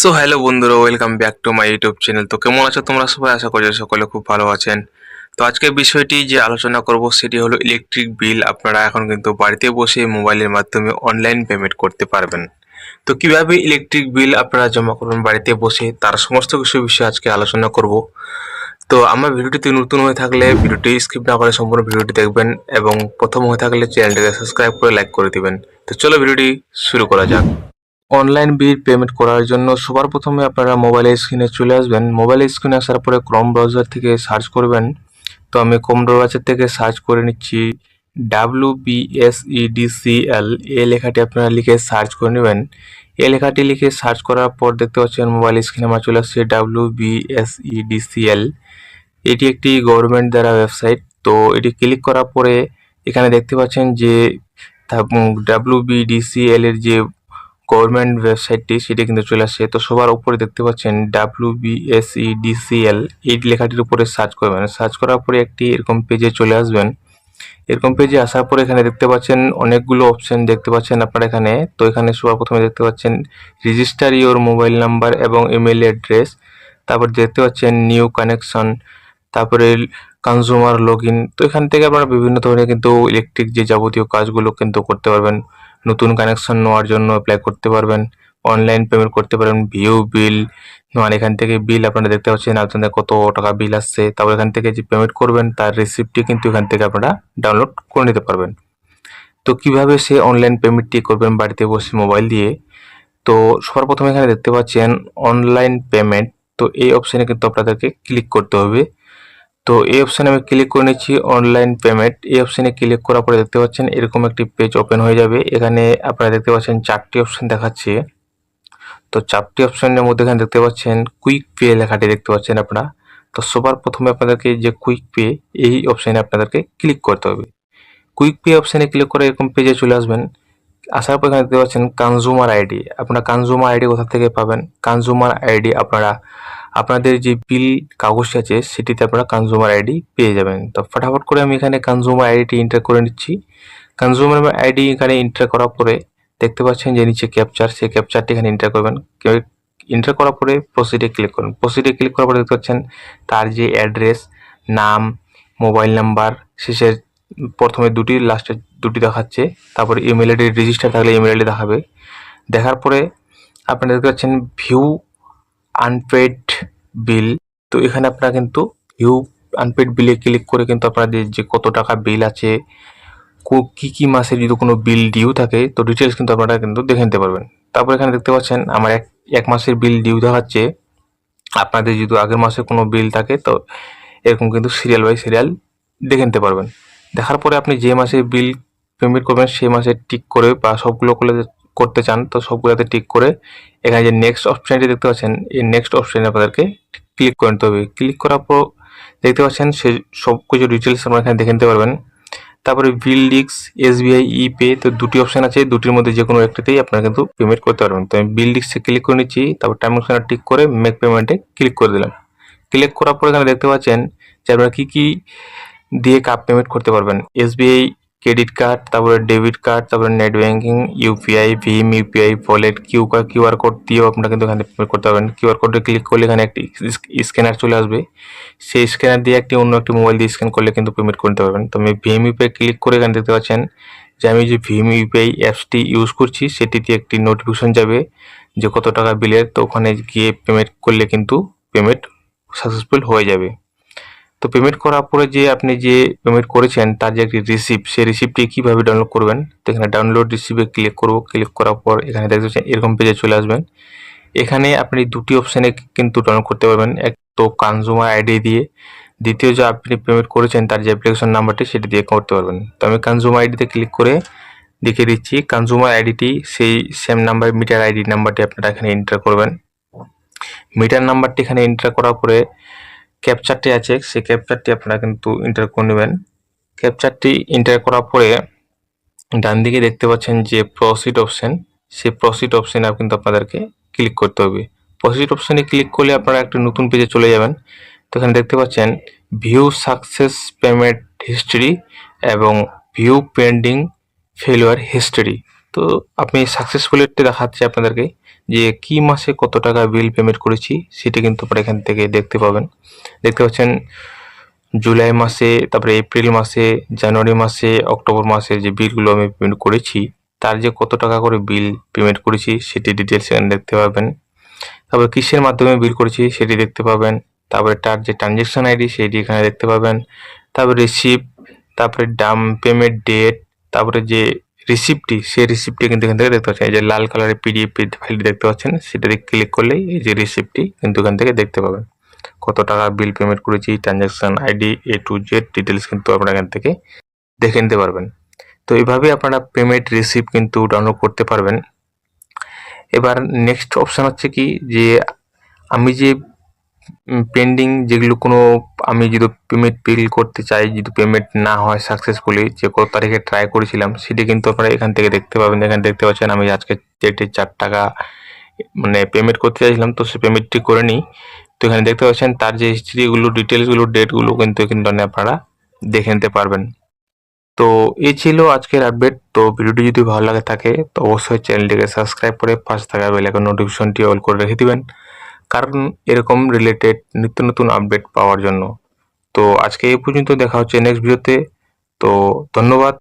So hello বন্ধুরা welcome back to my YouTube channel তো কেমন আছো তোমরা সবাই? আশা করি সকলে খুব ভালো আছেন। তো আজকের বিষয়টি যে আলোচনা করব, সেটি হলো ইলেকট্রিক বিল আপনারা এখন কিন্তু বাড়িতে বসে মোবাইলের মাধ্যমে অনলাইন পেমেন্ট করতে পারবেন। তো কীভাবে ইলেকট্রিক বিল আপনারা জমা করবেন বাড়িতে বসে, তার সমস্ত কিছু বিষয়ে আজকে আলোচনা করব। তো আমার ভিডিওটিতে নতুন হয়ে থাকলে ভিডিওটি স্কিপ না করে সম্পূর্ণ ভিডিওটি দেখবেন এবং প্রথম হয়ে থাকলে চ্যানেলটিকে সাবস্ক্রাইব করে লাইক করে দিবেন। তো চলো ভিডিওটি শুরু করা যাক। অনলাইন বিল পেমেন্ট করার জন্য সবার প্রথমে আপনারা মোবাইলের স্ক্রিনে চলে আসবেন। মোবাইলের স্ক্রিনে আসার পরে ক্রোম ব্রাউজার থেকে সার্চ করবেন। তো আমি ক্রোম ব্রাউজার থেকে সার্চ করে নিচ্ছি ডাব্লিউ বিএসইডিসিএল এই লেখাটি আপনারা লিখে সার্চ করে নেবেন। এই লেখাটি লিখে সার্চ করার পর দেখতে পাচ্ছেন মোবাইল স্ক্রিনে আমার চলে আসছে ডাব্লিউ বিএসইডিসিএল এটি একটি গভর্নমেন্ট দ্বারা ওয়েবসাইট তো এটি ক্লিক করার পরে এখানে দেখতে পাচ্ছেন যে ডাব্লিউ বিডিসিএল এর যে গভর্নমেন্ট ওয়েবসাইটটি, সেটি কিন্তু চলে আসছে। তো সবার উপরে দেখতে পাচ্ছেন ডাব্লিউ বিএসইডিসিএল এই লেখাটির উপরে সার্চ করবেন। সার্চ করার পরে একটি এরকম পেজে চলে আসবেন। এরকম পেজে আসার পরে এখানে দেখতে পাচ্ছেন অনেকগুলো অপশন দেখতে পাচ্ছেন আপনারা এখানে। তো এখানে সবার প্রথমে দেখতে পাচ্ছেন রেজিস্টার ইওর মোবাইল নাম্বার এবং ইমেল অ্যাড্রেস তারপর দেখতে পাচ্ছেন নিউ কানেকশন তারপরে কনজিউমার লগ তো এখান থেকে আপনারা বিভিন্ন ধরনের কিন্তু ইলেকট্রিক যে যাবতীয় কাজগুলো কিন্তু করতে পারবেন। নতুন কানেকশন নেওয়ার জন্য অ্যাপ্লাই করতে পারবেন। অনলাইন পেমেন্ট করতে পারবেন ভিউ বিল আর এখান থেকে বিল আপনারা দেখতে পাচ্ছেন আপনাদের কত টাকা বিল আসছে। তারপর এখান থেকে যে পেমেন্ট করবেন, তার রিসিপ্টটি কিন্তু এখান থেকে আপনারা ডাউনলোড করে নিতে পারবেন। তো কীভাবে সে অনলাইন পেমেন্টটি করবেন বাড়িতে বসে মোবাইল দিয়ে? তো সবার প্রথমে এখানে দেখতে পাচ্ছেন অনলাইন পেমেন্ট তো এই অপশানে কিন্তু আপনাদেরকে ক্লিক করতে হবে। তো এই অপশানে আমি ক্লিক করে নিচ্ছি অনলাইন পেমেন্ট এই অপশানে ক্লিক করার পরে দেখতে পাচ্ছেন এরকম একটি পেজ ওপেন হয়ে যাবে। এখানে আপনারা দেখতে পাচ্ছেন চারটি অপশান দেখাচ্ছে। তো চারটি অপশানের মধ্যে এখানে দেখতে পাচ্ছেন কুইক পে লেখাটি দেখতে পাচ্ছেন আপনারা। তো সবার প্রথমে আপনাদেরকে যে কুইক পে এই অপশানে আপনাদেরকে ক্লিক করতে হবে। কুইক পে অপশানে ক্লিক করে এরকম পেজে চলে আসবেন। আসার পর এখানে দেখতে পাচ্ছেন কনজুমার আইডি আপনারা কনজুমার আইডি কোথা থেকে পাবেন? কনজুমার আইডি আপনারা আপনাদের যে বিল কাগজটি আছে, সেটিতে আপনারা কনজুমার আইডি পেয়ে যাবেন। তো ফটাফট করে আমি এখানে কনজুমার আইডিটি এন্টার করে নিচ্ছি। কনজুমার আইডি এখানে এন্টার করার পরে দেখতে পাচ্ছেন যে নিচে ক্যাপচার সেই ক্যাপচারটি এখানে এন্টার করবেন। এন্টার করার পরে প্রসিডে ক্লিক করুন। প্রসিডে ক্লিক করার পরে দেখতে পাচ্ছেন তার যে অ্যাড্রেস নাম মোবাইল নাম্বার শেষের প্রথমে দুটি লাস্টে দুটি দেখাচ্ছে। তারপরে ইমেল আইডি রেজিস্টার থাকলে ইমেল আইডি দেখাবে। দেখার পরে আপনারা দেখতে পাচ্ছেন ভিউ আনপেড বিল তো এখানে আপনারা কিন্তু ভিউ আনপেড বিলে ক্লিক করে কিন্তু আপনাদের যে কত টাকা বিল আছে, কি কি মাসে যদি কোনো বিল ডিউ থাকে, তো ডিটেলস কিন্তু আপনারা কিন্তু দেখে নিতে পারবেন। তারপর এখানে দেখতে পাচ্ছেন, আমার এক এক মাসের বিল ডিউ দেখাচ্ছে। আপনাদের যদি আগের মাসে কোনো বিল থাকে, তো এরকম কিন্তু সিরিয়াল বাই সিরিয়াল দেখে নিতে পারবেন। দেখার পরে আপনি যে মাসে বিল পেমেন্ট করবেন সেই মাসে টিক করে বা সবগুলো করলে করতে চান, তো সবগুলোতে টিক করে এখানে যে নেক্সট অপশানটি দেখতে পাচ্ছেন, এই নেক্সট অপশানে আপনাদেরকে ক্লিক করে নিতে হবে। ক্লিক করার পর দেখতে পাচ্ছেন সে সব কিছু ডিটেলস আপনারা এখানে দেখে নিতে পারবেন। তারপরে বিল ডিক্স এসবিআই ই পে তো দুটি অপশান আছে, দুটির মধ্যে যে কোনো একটাতেই আপনারা কিন্তু পেমেন্ট করতে পারবেন। তো আমি বিল ডিক্সে ক্লিক করে নিচ্ছি, তারপর অপশানে টিক করে মেক পেমেন্টে ক্লিক করে দিলাম। ক্লিক করার পর এখানে দেখতে পাচ্ছেন যে আপনারা কী কী দিয়ে কাপ পেমেন্ট করতে পারবেন। এসবিআই ক্রেডিট কার্ড, তারপরে ডেবিট কার্ড, তারপরে নেট ব্যাঙ্কিং ইউপিআই, ভিম, UPI, wallet, Q QR code দিয়েও আপনারা কিন্তু এখানে পেমেন্ট করতে পারবেন। কিউআর কোডে ক্লিক করলে এখানে একটি স্ক্যানার চলে আসবে। সেই স্ক্যানার দিয়ে একটি অন্য একটি মোবাইল দিয়ে স্ক্যান করলে কিন্তু পেমেন্ট করতে পারবেন। তো আমি ভিম ইউপিআই ক্লিক করে এখানে দেখতে পাচ্ছেন যে আমি যে ভিম ইউপিআই অ্যাপসটি ইউজ করছি, সেটিতে একটি নোটিফিকেশন যাবে যে কত টাকা বিলের তো ওখানে গিয়ে পেমেন্ট করলে কিন্তু পেমেন্ট সাকসেসফুল হয়ে যাবে। তো পেমেন্ট করার পরে যে আপনি যে পেমেন্ট করেছেন, তার যে একটি রিসিপ্ট সেই রিসিপ্টটি কীভাবে ডাউনলোড করবেন? তো এখানে ডাউনলোড রিসিপ্টে ক্লিক করব। ক্লিক করার পর এখানে দেখতে পাচ্ছেন, এরকম পেজে চলে আসবেন। এখানে আপনি দুটি অপশানে কিন্তু ডাউনলোড করতে পারবেন। এক তো কনজুমার আইডি দিয়ে, দ্বিতীয় যে আপনি পেমেন্ট করেছেন, তার যে অ্যাপ্লিকেশন নাম্বারটি সেটি দিয়ে করতে পারবেন। তো আমি কনজুমার আইডিতে ক্লিক করে দেখিয়ে দিচ্ছি কনজুমার আইডিটি সেই সেম নাম্বার মিটার আইডি নাম্বারটি আপনারা এখানে এন্টার করবেন। মিটার নাম্বারটি এখানে এন্টার করার পরে ক্যাপচারটি আছে, সেই ক্যাপচারটি আপনারা কিন্তু এন্টার করে নেবেন। ক্যাপচারটি এন্টার করার পরে ডান দিকে দেখতে পাচ্ছেন যে প্রসিড অপশন সেই প্রসিড অপশানে কিন্তু আপনাদেরকে ক্লিক করতে হবে। প্রসিড অপশানে ক্লিক করলে আপনারা একটা নতুন পেজে চলে যাবেন। তো এখানে দেখতে পাচ্ছেন ভিউ সাকসেস পেমেন্ট হিস্ট্রি এবং ভিউ পেন্ডিং ফেলিওয়ার হিস্ট্রি তো আপনি সাকসেসফুল দেখাচ্ছে আপনাদেরকে যে কি মাসে কত টাকা বিল পেমেন্ট করেছি, সেটা কিন্তু আপনারা এখান থেকে দেখতে পাবেন। দেখতে পাচ্ছেন, জুলাই মাসে, তারপরে এপ্রিল মাসে, জানুয়ারি মাসে, অক্টোবর মাসে যে বিলগুলো আমি পেমেন্ট করেছি, তার যে কত টাকা করে বিল পেমেন্ট করেছি, সেটি ডিটেলস এখানে দেখতে পাবেন। তারপরে কিসের মাধ্যমে বিল করেছি, সেটি দেখতে পাবেন। তারপরে তার যে ট্রানজ্যাকশন আইডি সেটি এখানে দেখতে পাবেন। তারপরে রিসিপ্ট তারপরে ডাম পেমেন্ট ডেট তারপরে যে রিসিপ্টটি সেই রিসিপ্টটি কিন্তু এখান থেকে দেখতে পাচ্ছেন। এই যে লাল কালারের পিডিএফ ফাইলটি দেখতে পাচ্ছেন, সেটাতে ক্লিক করলেই এই যে রিসিপ্টটি কিন্তু এখান থেকে দেখতে পাবেন। কত টাকা বিল পেমেন্ট করেছি transaction ID A to Z details কিন্তু আপনারা এখান থেকে দেখে নিতে পারবেন। তো এইভাবে আপনারা পেমেন্ট রিসিপ্ট কিন্তু ডাউনলোড করতে পারবেন। এবার নেক্সট অপশান হচ্ছে কি, যে আমি যে পেন্ডিং যেগুলো কোনো, আমি যদি পেমেন্ট বিল করতে চাই, যদি পেমেন্ট না হয় সাকসেসফুলি যে কত তারিখে ট্রাই করেছিলাম, সেটি কিন্তু আপনারা এখান থেকে দেখতে পাবেন। এখানে দেখতে পাচ্ছেন আমি আজকে ডেটে চার টাকা মানে পেমেন্ট করতে চাইছিলাম, তো সে পেমেন্টটি করে নিই। তো এখানে দেখতে পাচ্ছেন তার যে হিস্ট্রিগুলো ডিটেলসগুলো ডেটগুলো কিন্তু কিন্তু আপনারা দেখে নিতে পারবেন। তো এই ছিল আজকের আপডেট তো ভিডিওটি যদি ভালো লাগে থাকে, তো অবশ্যই চ্যানেলটিকে সাবস্ক্রাইব করে পাশে থাকা বেলাইকন নোটিফিকেশনটি অল করে রেখে দিবেন। কারণ এরকম রিলেটেড নিত্য নতুন আপডেট পাওয়ার জন্য। তো আজকে এই পর্যন্ত দেখা হচ্ছে নেক্সট ভিডিওতে তো ধন্যবাদ।